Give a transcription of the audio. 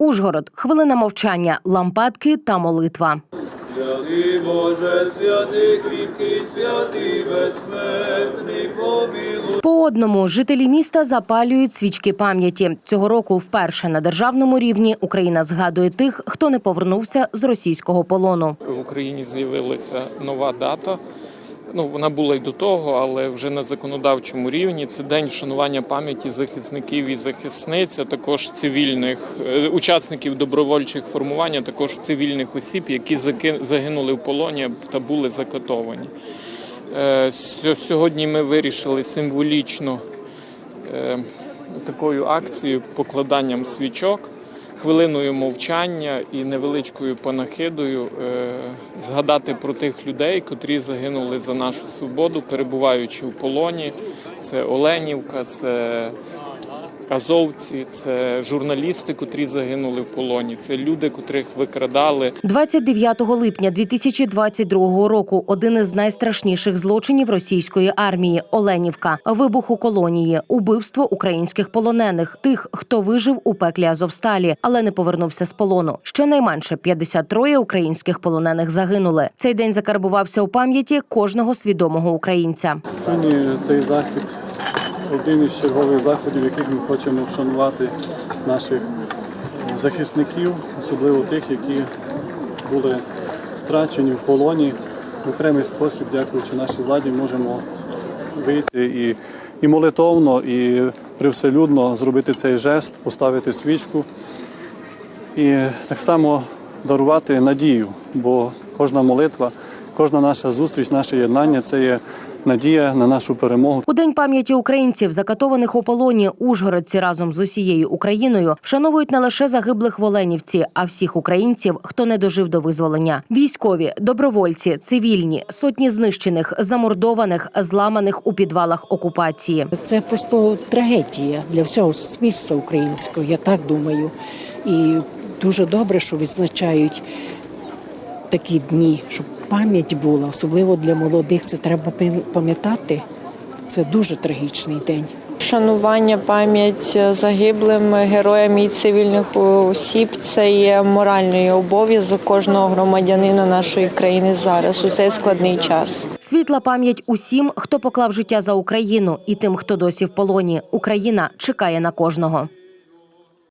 Ужгород, хвилина мовчання, лампадки та молитва. Святий Боже, святий кріпкий, святий безсмертний, помилуй. По одному жителі міста запалюють свічки пам'яті. Цього року вперше на державному рівні Україна згадує тих, хто не повернувся з російського полону. В Україні з'явилася нова дата. Ну, вона була й до того, але вже на законодавчому рівні. Це день вшанування пам'яті захисників і захисниць, а також цивільних е, учасників добровольчих формувань, а також цивільних осіб, які загинули в полоні та були закатовані. Е, Сьогодні ми вирішили символічно е, такою акцією, покладанням свічок, хвилиною мовчання і невеличкою панахидою е, згадати про тих людей, котрі загинули за нашу свободу, перебуваючи в полоні. Це Оленівка, це азовці, це журналісти, котрі загинули в полоні, це люди, котрих викрадали. 29 липня 2022 року один із найстрашніших злочинів російської армії Оленівка, вибух у колонії, убивство українських полонених, тих, хто вижив у пеклі Азовсталі, але не повернувся з полону. Щонайменше 53 українських полонених загинули. Цей день закарбувався у пам'яті кожного свідомого українця. Сьогодні цей захід один із чергових заходів, яких ми хочемо вшанувати наших захисників, особливо тих, які були страчені в полоні. В окремий спосіб, дякуючи нашій владі, можемо вийти і, і молитовно, і привселюдно зробити цей жест, поставити свічку і так само дарувати надію, бо кожна молитва, кожна наша зустріч, наше єднання це є надія на нашу перемогу. У день пам'яті українців, закатованих у полоні, ужгородці разом з усією Україною вшановують не лише загиблих в Оленівці, а всіх українців, хто не дожив до визволення. Військові, добровольці, цивільні, сотні знищених, замордованих, зламаних у підвалах окупації. Це просто трагедія для всього суспільства українського, я так думаю. І дуже добре, що відзначають такі дні, щоб пам'ять була, особливо для молодих. Це треба пам- пам'ятати. Це дуже трагічний день. Шанування пам'ять загиблим героям і цивільних осіб це є моральний обов'язок кожного громадянина нашої країни зараз у цей складний час. Світла пам'ять усім, хто поклав життя за Україну, і тим, хто досі в полоні. Україна чекає на кожного.